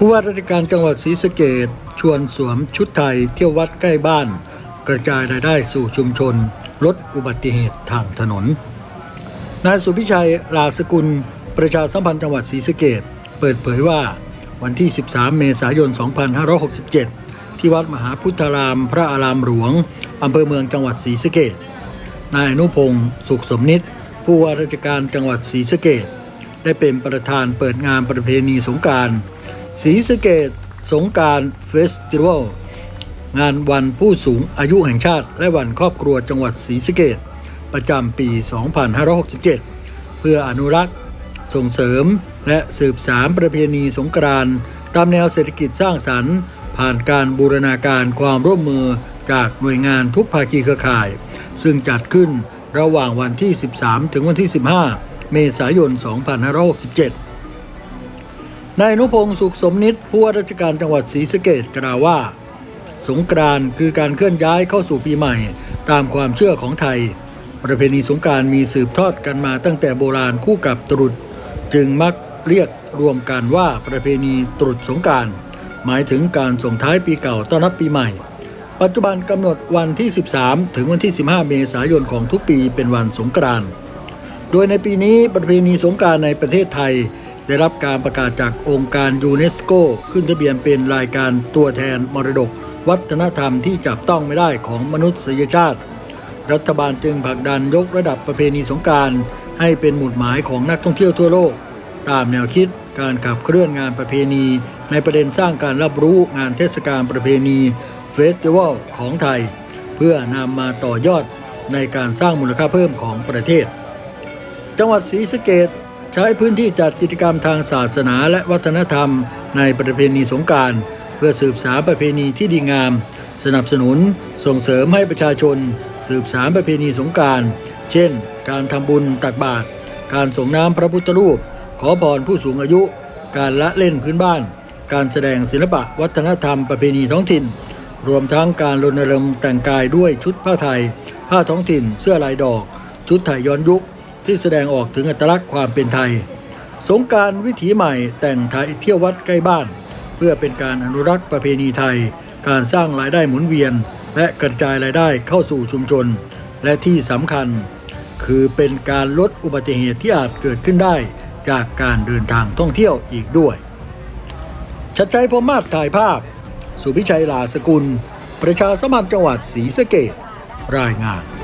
ผู้ว่าราชการจังหวัดศรีสะเกดชวนสวมชุดไทยเที่ยววัดใกล้บ้าน กระจายรายได้สู่ชุมชน ลดอุบัติเหตุทางถนน นายสุพิชัยลาสกุล ประชาสัมพันธ์จังหวัดศรีสะเกดเปิดเผยว่าวันที่ 13 เมษายน 2567 ที่วัดมหาพุทธาราม พระอารามหลวงอำเภอเมืองจังหวัดศรีสะเกดนายอนุพงศ์สุขสมนิตผู้ว่าราชการจังหวัดศรีสะเกดได้เป็นประธานเปิดงานประเพณีสงกราร ศรีสเกดสงการเฟสติวัลงานวันผู้สูงอายุแห่งชาติ และวันครอบครัวจังหวัดศรีสะเกดประจำปี 2567 เพื่ออนุรักษ์ ส่งเสริมและสืบสารประเพณีสงกรานต์ตามแนวเศรษฐกิจสร้างสรรค์ ผ่านการบูรณาการความร่วมมือจากหน่วยงานทุกภาคีเครือข่าย ซึ่งจัดขึ้นระหว่างวันที่ 13 ถึงวันที่ 15 เมษายน 2567 นายนุพงศ์สุขสมนิตผู้ว่าราชการจังหวัดศรีสะเกดกล่าวว่า สงกรานต์คือการเคลื่อนย้ายเข้าสู่ปีใหม่ ตามความเชื่อของไทย ประเพณีสงกรารมีสืบทอดกันมาตั้งแต่โบราณคู่กับตรุษ จึงมักเรียกรวมกันว่าประเพณีตรุษสงกรารหมายถึงการส่งท้ายปีเก่าต้อนรับปีใหม่ ปัจจุบันกำหนดวันที่ 13 ถึงวันที่ 15 เมษายนของทุกปีเป็นวันสงกรานต์โดยในปีนี้ประเพณีสงกรารในประเทศไทย ได้รับการประกาศจากองค์การยูเนสโกขึ้นทะเบียนเป็นรายการตัวแทนมรดก วัฒนธรรมที่จับต้องไม่ได้ของมนุษยชาติ รัฐบาลจึงผลักดันยกระดับประเพณีสงการให้เป็นหมุดหมายของนักท่องเที่ยวทั่วโลก ตามแนวคิดการขับเคลื่อนงานประเพณี ในประเด็นสร้างการรับรู้งานเทศกาลประเพณีเฟสติวัลของไทย เพื่อนำมาต่อยอดในการสร้างมูลค่าเพิ่มของประเทศ จังหวัดศรีสะเกด ใช้พื้นที่จัดกิจกรรมทางศาสนาและวัฒนธรรม ในประเพณีสงการเพื่อสืบสารประเพณีที่ดีงาม สนับสนุนส่งเสริมให้ประชาชน สืบสารประเพณีสงการเช่น การทำบุญตักบาตรการส่งน้ำพระพุทธรูป ขอพรผู้สูงอายุ การละเล่นพื้นบ้าน การแสดงศิลปะวัฒนธรรมประเพณีท้องถิ่น รวมทั้งการรณรงค์แต่งกายด้วยชุดผ้าไทย ผ้าท้องถิ่น เสื้อลายดอก ชุดไทยย้อนยุค ที่แสดงออกถึงอัตลักษณ์ความเป็นไทย สงการวิถีใหม่แต่งไทยเที่ยววัดใกล้บ้าน เพื่อเป็นการอนุรักษ์ประเพณีไทย การสร้างรายได้หมุนเวียน และกระจายรายได้เข้าสู่ชุมชน และที่สำคัญ คือเป็นการลดอุบัติเหตุที่อาจเกิดขึ้นได้ จากการเดินทางท่องเที่ยวอีกด้วยชัดชัยพรมาศถ่ายภาพ สุพิชัยลาสกุล ประชาสมพันธ์จังหวัดศรีสะเกษรายงาน